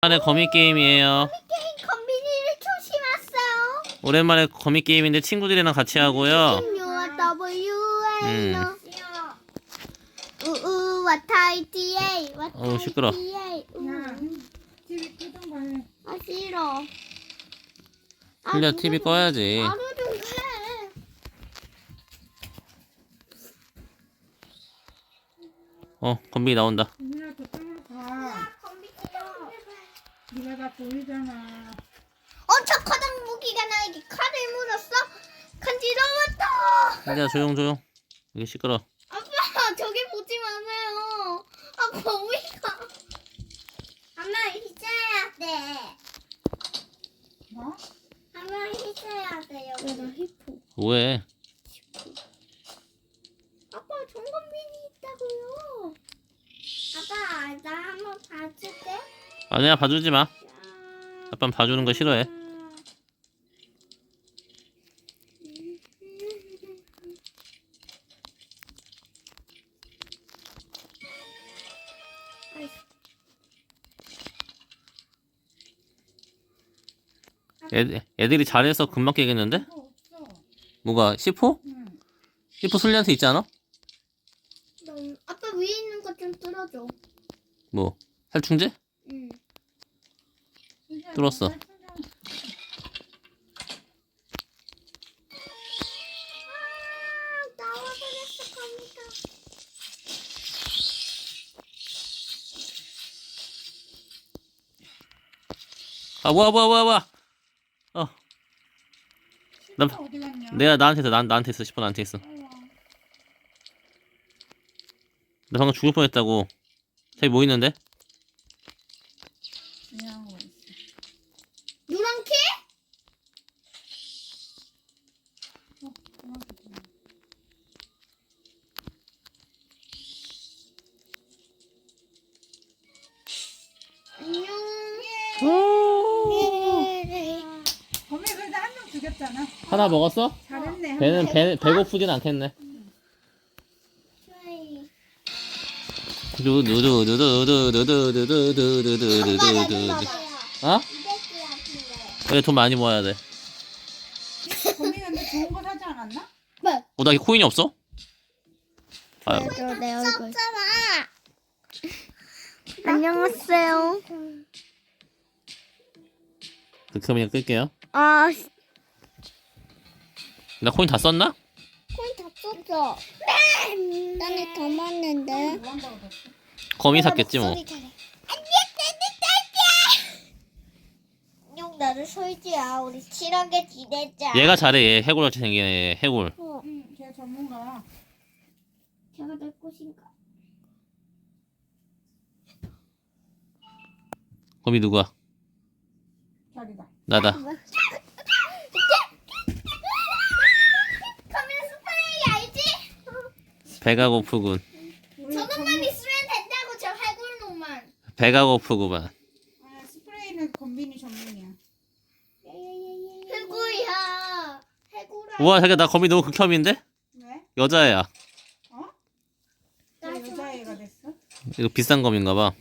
오랜만에 거미 게임이에요. 게임 건빈이를 조심하세요. 오랜만에 거미 게임인데 친구들이랑 같이 하고요. 유와 W A 음. 우우 와 타이티에이 와 어우, 시끄러. 끄던 거. 아 싫어. 아, 흘려 누구 TV 좀- 꺼야지. 말을 좀 해. 어, 건비 나온다. 민아 저쪽으로 가. 네가 다 보이잖아. 어, 저 커다란 무기가 나에게 칼을 물었어. 간지러웠다. 흘려 조용 조용. 이게 시끄러. 아빠, 저기 보지 마세요. 아, 거미가. 엄마, 있어야 돼. 뭐? 엄마, 있어야 돼, 여기. 나 히포. 왜? 아빠, 종건빈이 있다고요. 아빠, 나 한번 봐줄게. 아니야 봐주지 마. 아빠는 봐주는 거 싫어해. 애, 애들이 잘해서 금방 깨겠는데? 뭐가 10호? 응. 10호 술리한테 있지 않아? 너, 아빠 위에 있는 거좀 뚫어줘. 뭐 살충제? 뚫었어. 아, 뭐야 뭐야 뭐야 뭐야 어 나- 나 어디 갔냐? 내가 나한테 있어 나, 나한테 있어 10호 나한테 있어. 나 방금 죽을 뻔했다고 저기 뭐 있는데? 하나 먹었어? 잘했네. 한 배는 명. 배, 배고프진 않겠네. 두두두두두두두두두두두두두두두 어? 그래 돈 많이 모아야 돼 범이 근데 좋은 거 사지 않았나? 어, 나 코인이 없어? 아, 내 얼굴. 안녕하세요. 그 그러면 끌게요 아, 나 코인 다 썼나? 코인 다 썼어. 나는 더 많은데. 거미 샀겠지 뭐 용 나를 솔지야. 우리 친하게 지내자. 얘가 잘해 얘 해골같이 생긴 애 해골 어, 응, 걔 전문가야. 제가 내 꽃인가? 거미 누구야? 자기다. 나다 카메라 스프레이 알지? 배가 고프군 저것만 있으면 된다고 저 해골놈만. 배가 고프구만 아, 스프레이는 건빈이 전문이야. 해골이야. 해골아. 우와 자기야 나 거미 너무 극혐인데? 왜? 여자애야 어? 나왜 여자애가 됐어? 이거 비싼 거미인가 봐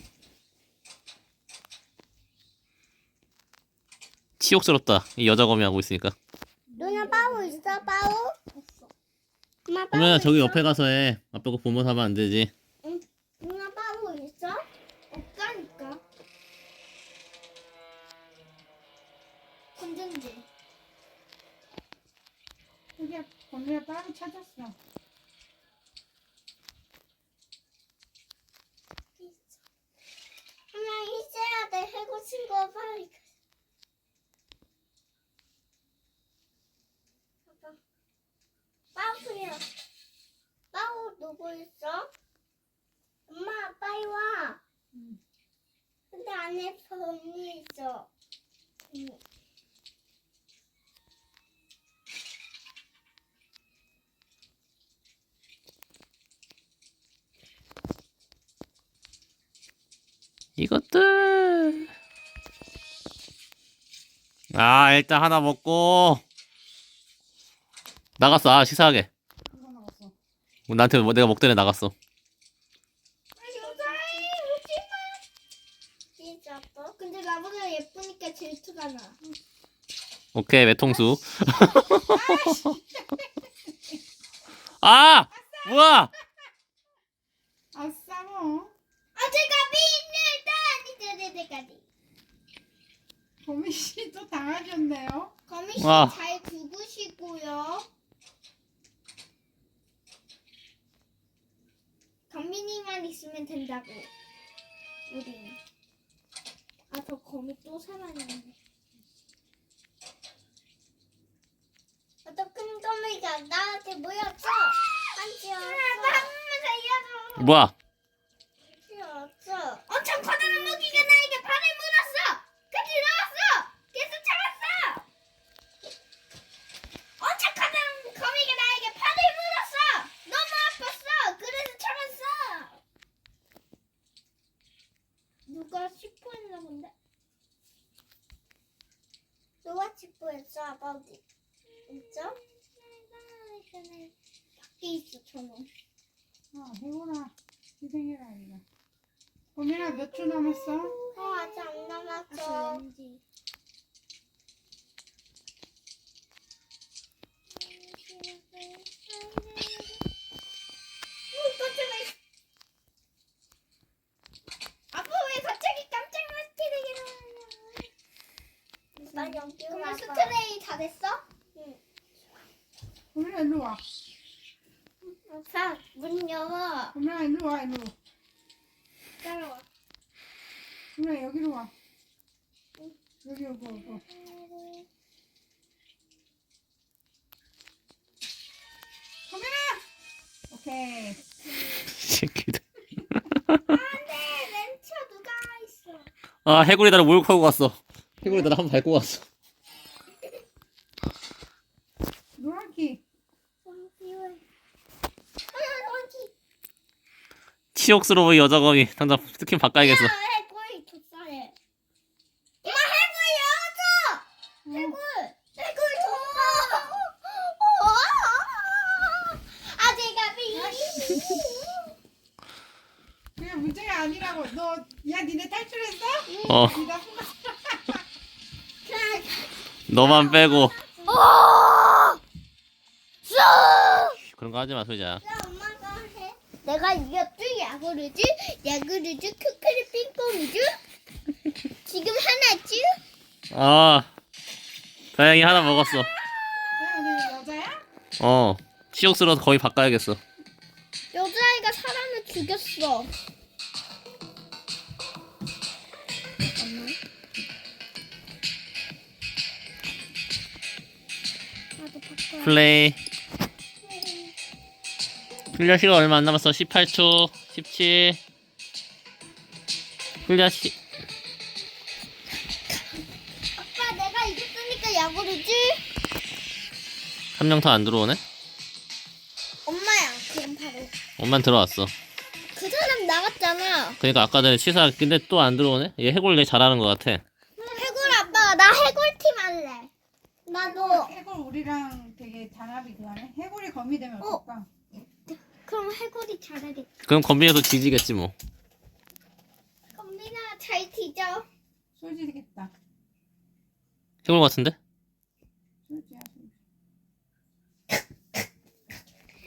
치욕스럽다 이 여자 거미 하고 있으니까 누나 빠오 있어 빠오? 엄마 그러면 저기 있어? 옆에 가서 해 아빠 거 보면서 하면 안 되지 누나 빠오 있어? 없다니까. 건전지. 그게 건빈이 따로 찾았어. 하나 있어야 돼. 해고 친구 빨리. 가. 아빠. 빠오야. 빠오 누구 있어? 엄마 빨리 와. 응. 근데 안에 범이 있어. 응. 이것들 아 일단 하나 먹고 나갔어 아 시사하게 이거 나왔어. 나한테 뭐 내가 먹더니 나갔어? 근데 나보다 예쁘니까 질투가 나. 오케이 외통수 아 뭐야 아싸 뭐. 어제가 비밀도 아니죠, 내까지. 거미 씨도 당하셨네요. 거미 와. 씨잘 죽으시고요. 건민이만 있으면 된다고. 우린. 아, 저 거미 또 살아있네. 어떤 큰 거미가 나한테 모였어. 한치 없어. 나한 번만 살려줘. 뭐야 필요 없어. 엄청 커다란 먹이가 나에게 발을 물었어. 같이 나왔어. 계속 참았어. 엄청 커다란 거미가 나에게 발을 물었어. 너무 아팠어. 그래서 참았어. 누가 치포했나 본데? 누가 치포했어? 아버지. 진짜? 밖에 있어 저놈. 아 해보라. 희생해라 이거. 거미나 몇초 남았어? 어 아직 안 남았어. 아빠 왜 갑자기 깜짝 놀게 되냐? 그러면 스트레이 다 됐어? 응. 거미나 일로 와. 자, 문 열어. 거미나 일로 와 일로. 따라와. 거미나 여기로 와. 여기 오고 오고. 거미나. 오케이. 새끼들 안돼, 렌처 누가 있어? 아 해골이 나를 목욕하고 갔어 해골이 나를 한번 밟고 갔어 노란키. 너무 귀여워. 아, 너기. 치욕스러워 이 여자 거미 당장 스킨 바꿔야겠어 야, 해골 좁쌀해. 엄마 해골 열어줘. 해골, 해골 줘. 아재가 비. 그게 문제가 아니라고. 너, 야, 니네 탈출했어? 어 니. 너만 빼고! 그런 거 하지 마 엄마가 해. 내가 이겼지? 야구르지? 야구르지? 크크리 핑퐁이지? 지금 하나지? 아 다행히 하나 먹었어 야, 오늘 여자야? 어 치욕스러워서 거의 바꿔야겠어 여자아이가 사람을 죽였어. 나도 바꿔. 플레이 훈련 시간 얼마 안 남았어 18초 17 훈련 시 아빠 내가 이겼으니까 야구르지? 한 명 더 안 들어오네 엄마야. 그럼 바로. 엄만 들어왔어 그 사람 나갔잖아. 그러니까 아까 전에 치사 근데 또 안 들어오네 얘 해골 되게 잘하는 것 같아 해골 아빠 나 해골팀 할래. 나도. 해골 우리랑 되게 단합이 그하네. 해골이 거미 되면 어. 어떨까? 그럼 해골이 잘하겠다. 그럼 건빈이도 뒤지겠지 뭐 건민아 잘 뒤져. 솔직했다. 해골 같은데?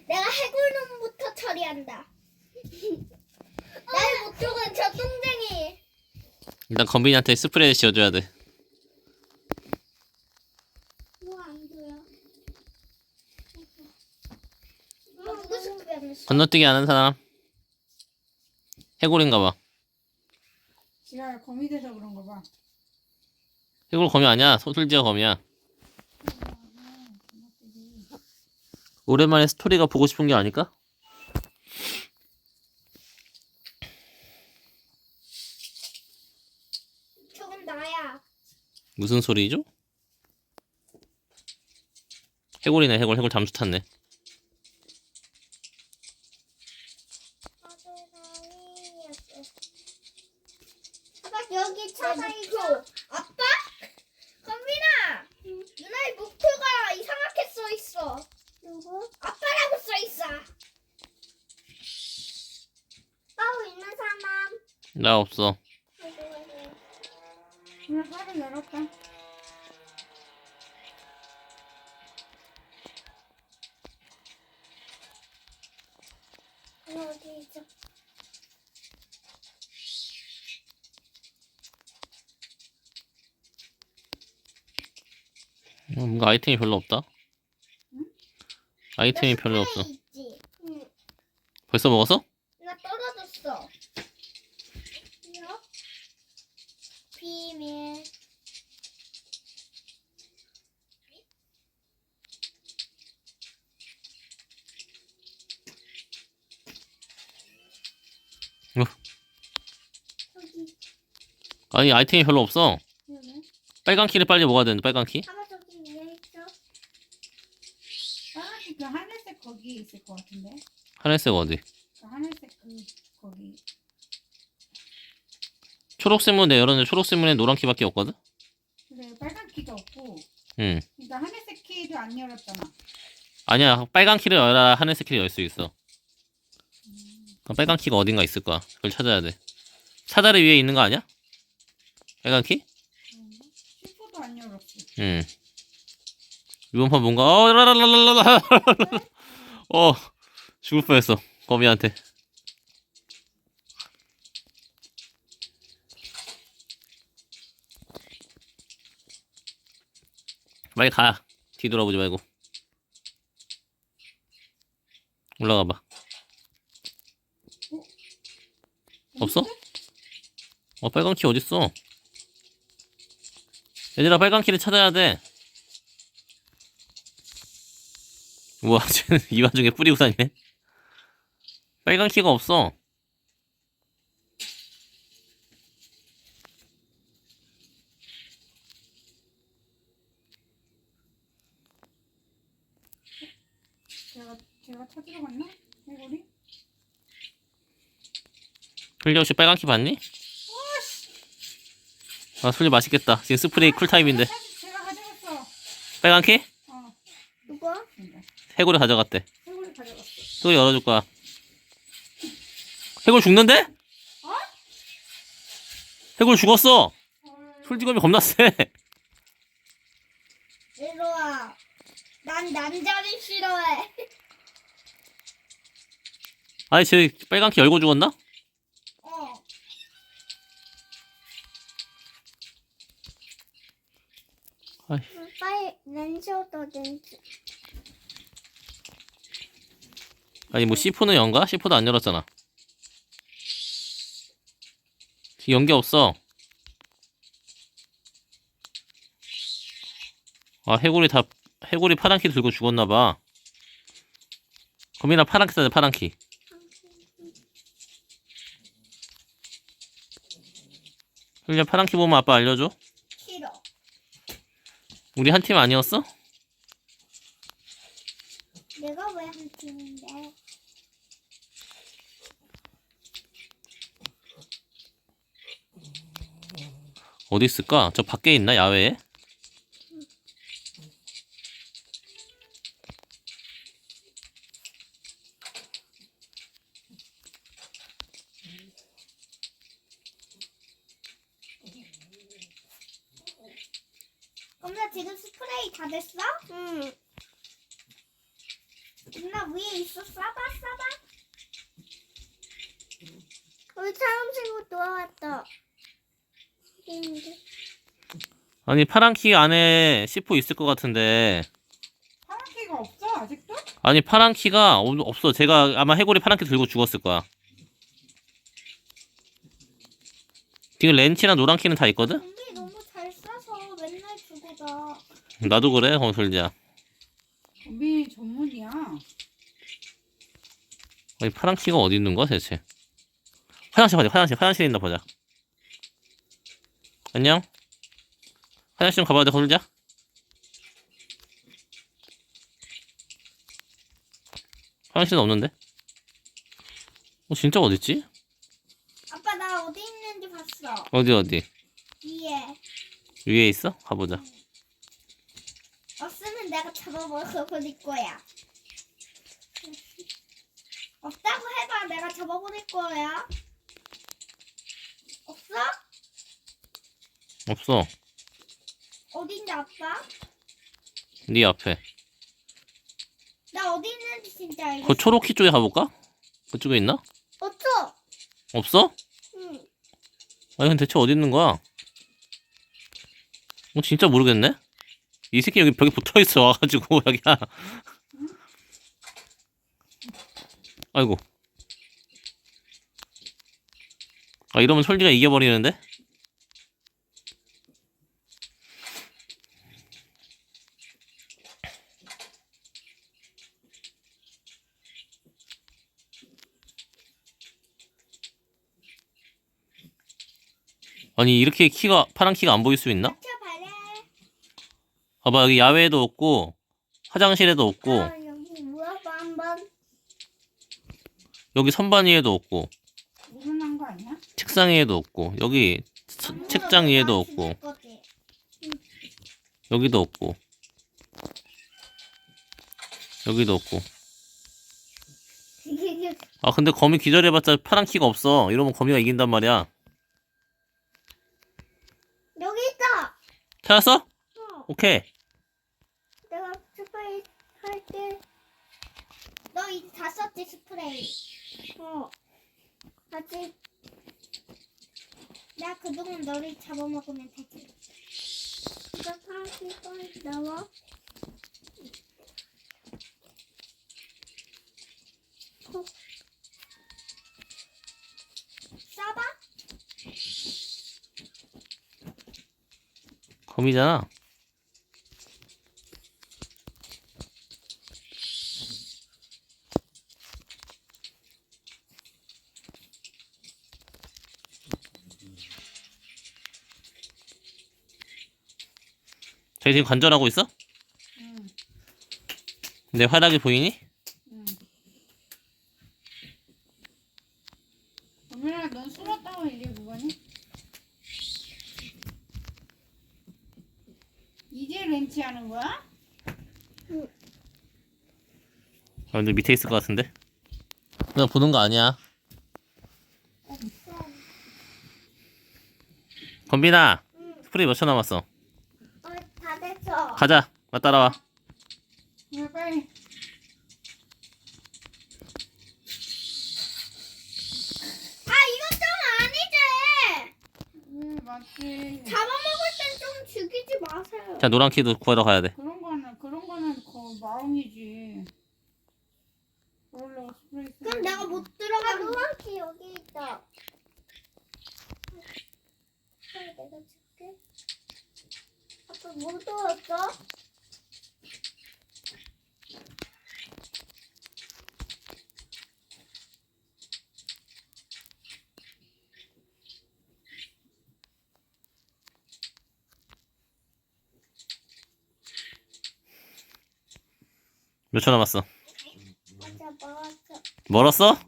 내가 해골놈부터 처리한다. 날 못 죽은 저 똥쟁이. 일단 건빈이한테 스프레이 지어줘야 돼 뭐 안 보여? 건너뛰기 아는 사람 해골인가 봐 지가 거미 돼서 그런 거 봐. 해골 거미 아니야 소술지어 거미야 오랜만에 스토리가 보고 싶은 게 아닐까? 저건 나야. 무슨 소리죠? 해골이네 해골 해골 잠수 탔네 아빠 여기 차가 있어. 아빠? 건빈아. 누나의 목표가 이상하게 써 있어. 누구? 아빠라고 써 있어. 따로 있는 사람. 나 없어 오늘 하루 열었다. 이거 어디 있어? 음, 뭔가 아이템이 별로 없다. 아이템이 별로 없어. 있지? 응. 벌써 먹었어? 이거? 비밀. 어. 저기 아니 아이템이 별로 없어. 그러네. 빨간 키를 빨리 먹어야 되는데 빨간 키? 저기 위에 있어. 빨간색 그 하늘색 거기 있을 것 같은데. 하늘색 어디? 그 하늘색 그 거기. 초록색 문에 열었는데 초록색 문에 노란 키밖에 없거든? 그래 빨간 키가 없고. 응. 그러니까 하늘색 키도 안 열었잖아. 아니야 빨간 키를 열어야 하늘색 키를 열 수 있어. 그럼 빨간 키가 어딘가 있을 거야. 그걸 찾아야 돼. 사다리 위에 있는 거 아니야? 빨간 키? 슈퍼도 안 열었어. 응. 이번 판 뭔가 어 라라라라라 어 죽을 뻔했어 거미한테. 빨리 가. 뒤돌아보지 말고. 올라가 봐. 없어? 어 빨간 키 어딨어? 얘들아 빨간 키를 찾아야 돼. 우와 쟤는 이 와중에 뿌리고 다니네. 빨간 키가 없어. 제가 제가 찾으러 갔나? 해골이? 흘리 혹시 빨간 키 봤니? 아 술리 맛있겠다. 지금 스프레이 쿨타임인데. 찾- 제가 가져갔어. 빨간 키? 어. 누구? 그러니까 해골이 가져갔대. 해골이 가져갔어. 또 열어줄 거야. 해골 죽는데? 해골 죽었어. 헐. 솔직함이 겁나 세. 이리 와. 난 남자를 싫어해. 아니 쟤 빨간 키 열고 죽었나? 아이. 빨리 렌즈도 렌즈. 아니 뭐 C4는 연가? C4도 안 열었잖아. 연기 없어. 아 해골이 다 해골이 파란 키 들고 죽었나 봐. 거미나 파란 키돼 파란 키. 흘려 파란 키 보면 아빠 알려줘. 우리 한 팀 아니었어? 내가 왜 한 팀인데? 어디 있을까? 저 밖에 있나 야외에? 지금 스프레이 다 됐어? 응. 나 위에 있어. 싸봐, 싸봐. 우리 사람 친구. 있는데. 아니 파란 키 안에 C4 있을 것 같은데 파란 키가 없어 아직도? 아니 파란 키가 없- 없어. 제가 아마 해골이 파란 키 들고 죽었을 거야. 지금 렌치랑 노란 키는 다 있거든? 근데 너무 잘 싸서 맨날 주고 가. 나도 그래 건설지야. 우리 전문이야. 아니 파란 키가 어디 있는 거야 대체? 화장실 가자. 화장실 화장실에 있나 보자. 안녕. 화장실 좀 가봐야 돼 건설지야. 화장실은 없는데? 어 진짜 어디 있지? 아빠 나 어디 있는지 봤어. 어디 어디? 위에. 위에 있어? 가보자. 없으면 내가 잡아버릴 거야. 없다고 해봐. 내가 잡아버릴 거야. 없어? 없어. 어딘지 아빠? 네 앞에. 나 어디 있는지 진짜 알겠어. 그 초록키 쪽에 가볼까? 그쪽에 있나? 없어. 없어? 응. 아니 근데 대체 어디 있는 거야? 어 진짜 모르겠네. 이 새끼 여기 벽에 붙어 있어 와가지고 여기야. 아이고. 아 이러면 솔리가 이겨버리는데? 아니 이렇게 키가 파란 키가 안 보일 수 있나? 봐봐 여기 야외에도 없고 화장실에도 없고 아, 여기 물어봐 한번. 여기 선반 위에도 없고 물어난 거 아니야? 책상 위에도 없고 여기 서- 책장 위에도 없고 거지. 여기도 없고 여기도 없고 아 근데 거미 기절해봤자 파란 키가 없어 이러면 거미가 이긴단 말이야 여기 있다. 찾았어? 어. 오케이 내가 스프레이 할게. 너 이제 다 썼지 스프레이. 어. 아직. 나 그동안 너를 잡아먹으면 되지. 이거 파란색 빨리 나와. 콕. 싸봐? 거미잖아 저희 지금 관절하고 있어? 응. 내 활약이 보이니? 응. 범인아 넌 숨었다고 이게 그거니? 이제 렌치 하는 거야? 아, 근데 밑에 있을 것 같은데? 그냥 보는 거 아니야 건빈아 응. 스프레이 몇 초 남았어. 가자 나 따라와 빨리 아, 이거 좀 아니지! 왜 맞지? 잡아먹을 땐 좀 죽이지 마세요. 자 노란 키도 구하러 가야 돼 그런 거는 그런 거는 그 마음이지. 스프레이. 그럼 쓰는 내가. 못 들어가. 노란 키 여기 있다. 빨리 내가 줄 뭐 들었어? 몇 초 남았어 맞아, 먹었어. 멀었어?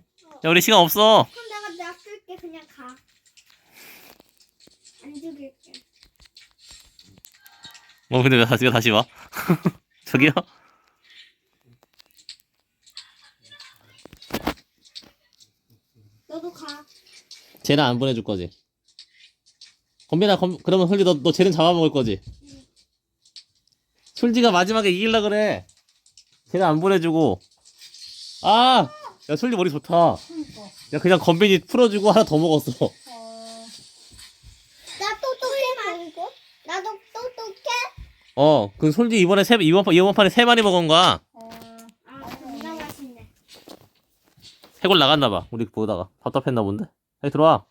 야 우리 시간 없어 그럼 내가 놔둘게. 그냥 가. 안 죽일게. 어 근데 왜 다시 다시 와? 저기요? 너도 가. 쟤는 안 보내줄 거지? 건빈아 검, 그러면 솔리 너, 너 쟤는 잡아먹을 거지? 솔지가 마지막에 이길라 그래 쟤는 안 보내주고 아! 야 솔리 머리 좋다 그러니까. 야 그냥 건빈이 풀어주고 하나 더 먹었어 어. 나 똑똑해 말고. 나도 똑똑해. 어 그 솔지 이번에 세 이번, 판- 이번 판에 세 마리 먹은 거야 어. 아, 존나 맛있네. 해골 나갔나 봐 우리 보다가 답답했나 본데 여기 들어와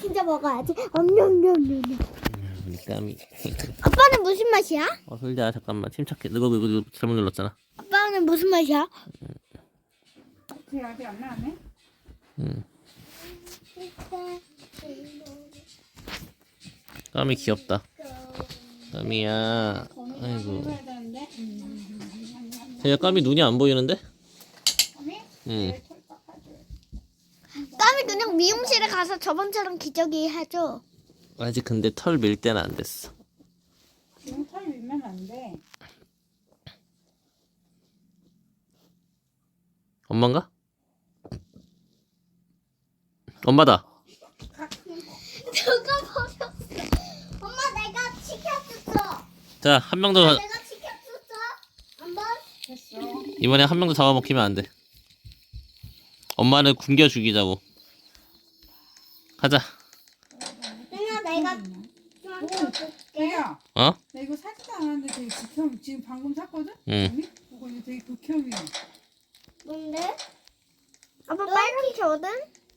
진짜 먹어야지. 엄냠냠냠. 우리 까미 아빠는 무슨 맛이야? 어 솔지야 잠깐만 침착해 이거 이거, 이거 잘못 눌렀잖아 아빠는 무슨 맛이야? 쟤 아직 안 나왔네. 음. 까미 귀엽다 까미야 아이고. 쟤 까미 눈이 안 보이는데? 응. 까미 그냥 미용실에 가서 저번처럼 기저귀 해줘. 아직 근데 털 밀 때는 안 됐어 지금 털 밀면 안 돼. 엄마인가? 엄마다 자, 한 명 더, 내가 지켰었어. 한번. 됐어. 이번에 한 명 더 잡아먹히면 안 돼. 엄마는 굶겨 죽이자고. 가자. 누나 내가 음. 좀 줄게. 자기야, 어? 나 이거 사지도 않았는데 되게 극혐. 지금 방금 샀거든? 응. 언니? 이거 이거 되게 극혐이야. 뭔데? 아빠 빨간 겨든?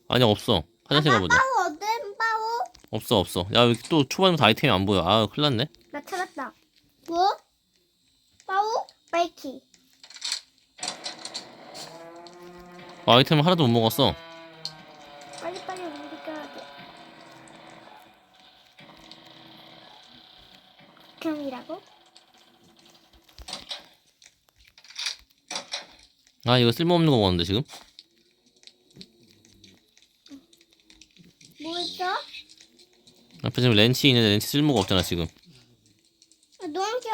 아니, 없어. 화장실 가보자. 빠오 어든 빠오? 없어, 없어. 야, 여기 또 초반부터 아이템이 안 보여. 아, 큰일 났네. 나 찾았다. 뭐? 빠오? 바이키. 아, 아이템 하나도 못 먹었어. 빨리 빨리 움직여야 돼. 경이라고? 아, 이거 쓸모없는 거 먹었는데, 지금? 뭐 있어? 앞에 지금 렌치 있는데 렌치 쓸모가 없잖아, 지금. 아, 노란겨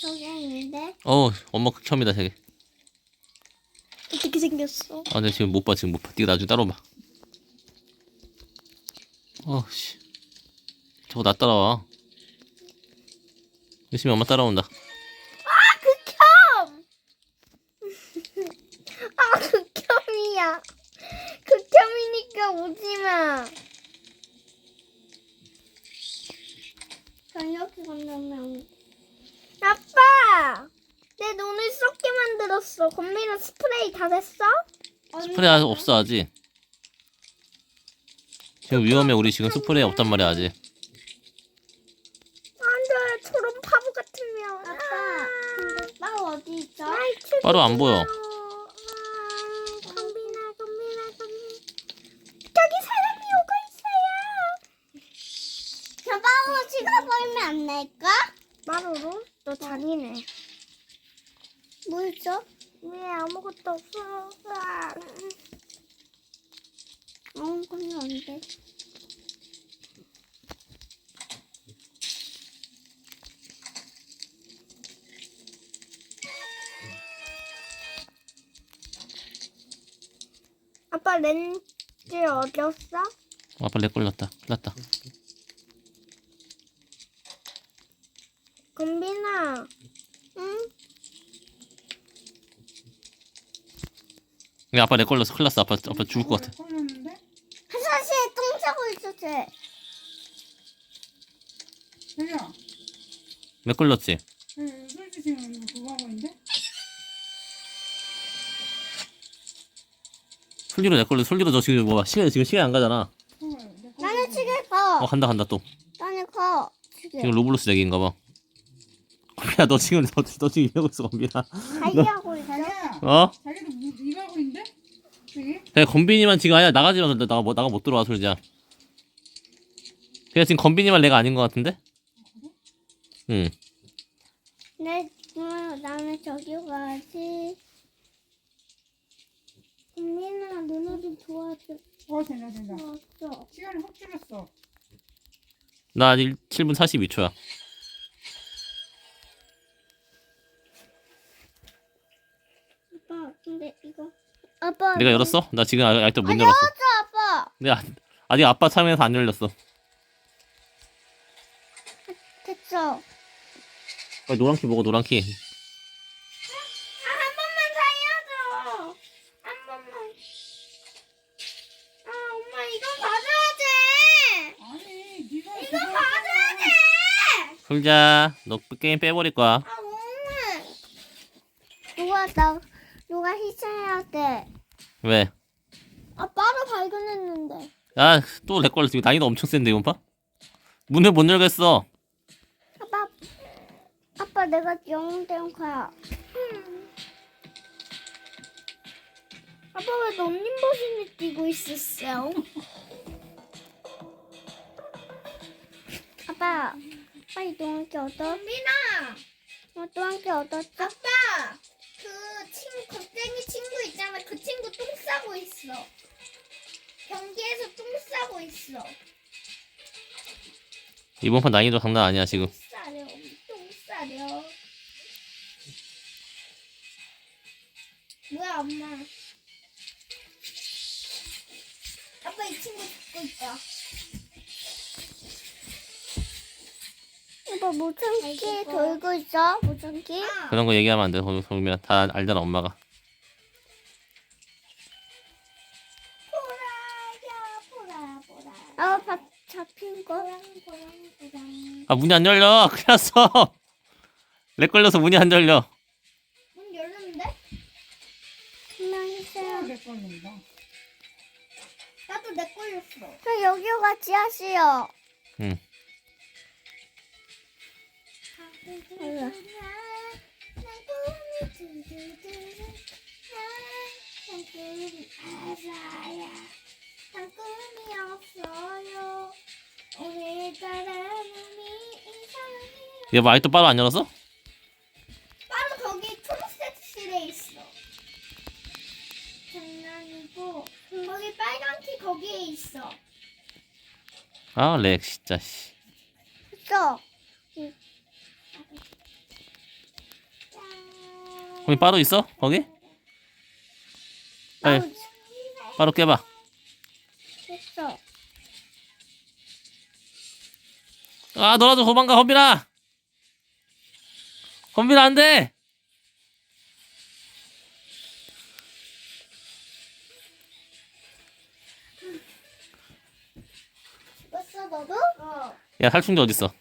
저기 있는데 어우, 엄마 극혐이다, 되게. 생겼어? 아, 근데 지금 못 봐, 지금 못 봐. 네가 나중에 따라와 봐. 어, 씨. 저거 나 따라와. 열심히 엄마 따라온다. 극혐! 아 극혐이야. 극혐이니까 오지마. 저녁에 만나면 아빠! 내 눈을 썩게 만들었어. 건미는 스프레이 다 됐어? 스프레이 아직 없어, 아직. 지금 위험해, 우리 지금 스프레이 없단 말이야, 아직. 안돼, 저런 바보 같으면. 아빠, 근데 나 어디 있어? 바로 안 보여. 건비나, 건비나, 건비. 저기 사람이 오고 있어요. 저 바보 찍어버리면 안 될까? 바로로? 너 잔이네. 뭐있 어? 왜 아무것도 없어? 아무것도 안 돼. 아빠 렌즈 어디였어? 아빠 렉 걸렸다. 났다. 건빈아. 응? 야, 아빠 렉 걸렸어. 큰일 났어. 아빠, 아빠 죽을 것 같아. 화장실에 똥 싸고. 자기야, 렉 걸렸지? 그 솔직히 지금 이거 그거 하고 있는데? 솔리로 렉 걸려. 솔리로 너 지금 뭐 시간 지금 시간 안 가잖아. 어, 내 거. 나는 지금 가. 어 간다 간다 또. 나는 가. 지금. 지금 로블록스 렉인가 봐. 건빈아 너 지금 너, 너 지금 이러고 있어 건빈아. 달리하고 있어. 자기야, 어? 자기도 뭐 이거 하고 있는데? 저기? 그냥 건빈이만 지금 아니야 나가지 마. 나가 뭐 나가 못 들어와 솔지야. 그냥 지금 건빈이만 내가 아닌 것 같은데? 응. 내, 어, 나는 저기 가야지. 건빈아, 누나 좀 도와줘. 어, 된다, 된다. 도와줘. 시간이 확 줄였어. 나 아직 7분 42초야. 내가 열었어? 나 지금 아- 아직도 못안 열었어. 열었어, 아빠. 근데 아- 아직 아빠 참여해서 안 열렸어. 됐어. 빨리 노란 키 먹어 노란 키. 아, 한 번만 살려줘. 한 번만. 아, 엄마 이거 받아야 돼. 아니, 네가 이거 그거 받아야 돼. 솔자 너 게임 빼버릴 거야. 아, 엄마. 누가 나 누가 희생해야 돼. 왜? 아, 빠로 발견했는데. 아또렉 걸렸어. 난이도 엄청 센데 이건 봐. 문을 못 열겠어. 아빠, 아빠 내가 가야. 음. 아빠 왜 런닝머신을 뛰고 있었어? 아빠, 빨리 노란게 얻어. 민아, 어, 노란게 얻었어? 아빠, 그 친구, 겁쟁이 친구 있잖아. 그 친구 똥 싸고 있어. 경기에서 똥 싸고 있어. 이번 판 난이도 장난 아니야 지금. 싸려, 똥 싸려. 뭐야, 엄마? 아빠 이 친구 듣고 있다. 오빠 키 돌고 있어? 무슨 키? 그런 거 얘기하면 안 돼. 소민아 다 알잖아 엄마가. 아, 밥 잡힌 거. 아 문이 안 열려. 큰일 났어. 렉 걸려서 문이 안 열려. 문 열렸는데? 가만 있어요. 내 걸린다. 나도 내 걸렸어. 저 여기로 같이 하시오. 응. 몰라. 꿈이 없어요. 오늘따라 몸이 이상해요. 얘 아직도 바로 안 열었어? 바로 거기 초록색실에 있어. 장난이고 거기 빨간 키 거기에 있어. 아 렉 진짜 씨. 있어. 거기 바로 있어? 거기? 빨리 바로 깨봐. 있어. 아 너라도 도망가 건빈아. 건빈아 안 돼. 죽었어 너도? 어. 야 살충제 어디 있어?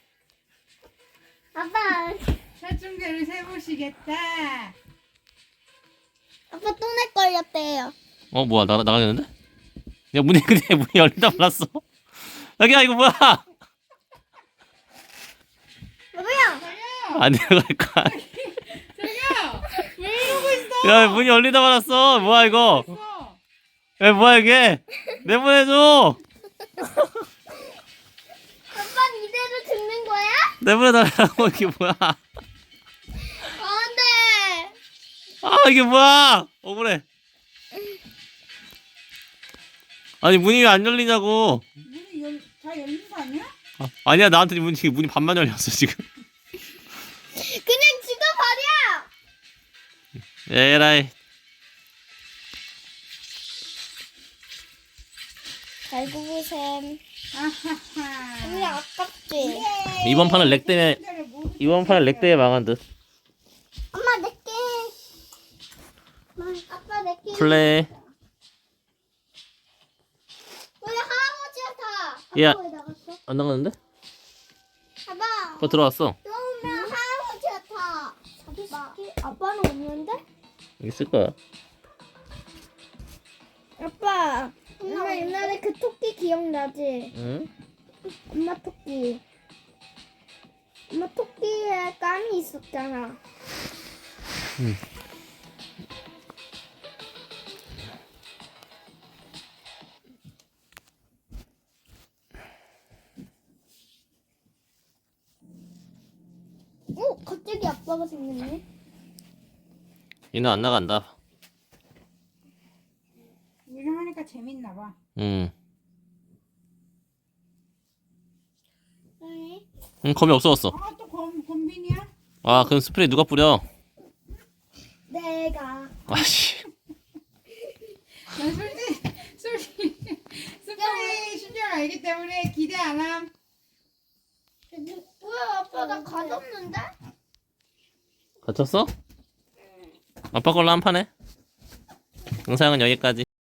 아빠, 살충제를 세보시겠다. 아빠 똥내 걸렸대요. 어 뭐야 나 나가겠는데? 야 문이 근데 문이 열리다 말았어. 자기야 이거 뭐야? 여보야. 안 내려갈 거야. 자기야, 왜 이러고 있어? 야 문이 열리다 말았어. 뭐야 이거? 야 뭐야 이게? 내보내줘. 아빠 이대로 죽는 거야? 내보내달라고 이게 뭐야? 안 돼. 아 이게 뭐야? 억울해. 아니 문이 왜 안 열리냐고. 문이 열, 다 열린 거 아니야? 아, 아니야 나한테 문이 문이 반만 열렸어 지금. 그냥 죽어버려. 에라이. 잘 구보셈. 아하하. 우리 아깝지. 이번 판은 렉 때문에 이번 판은 렉 때문에 망한 듯. 엄마 내게. 아빠 내게. 플레이. 왜 할아버지가 다? 야. 아빠 왜 나갔어? 안 나가는데? 아빠. 어 들어왔어. 그러면 할아버지가 다. 아빠. 아빠는 없는데? 있을 거야. 아빠. 엄마 옛날에 그 토끼 기억나지? 응? 엄마 토끼. 엄마 토끼에 깜이 있었잖아. 응. 아빠가 생겼네? 얘는 안 나간다. 우리랑 하니까 재밌나 봐. 응. 네. 응 겁이 없어졌어. 아, 또 검, 검빈이야? 아 그럼 스프레이 누가 뿌려? 내가. 아씨. 난 솔직히, 솔직히, 스프레이 신줄 알기 때문에 기대 안 함. 왜 아빠 나 가졌는데? 갇혔어? 아빠 걸로 한 판에. 영상은 여기까지.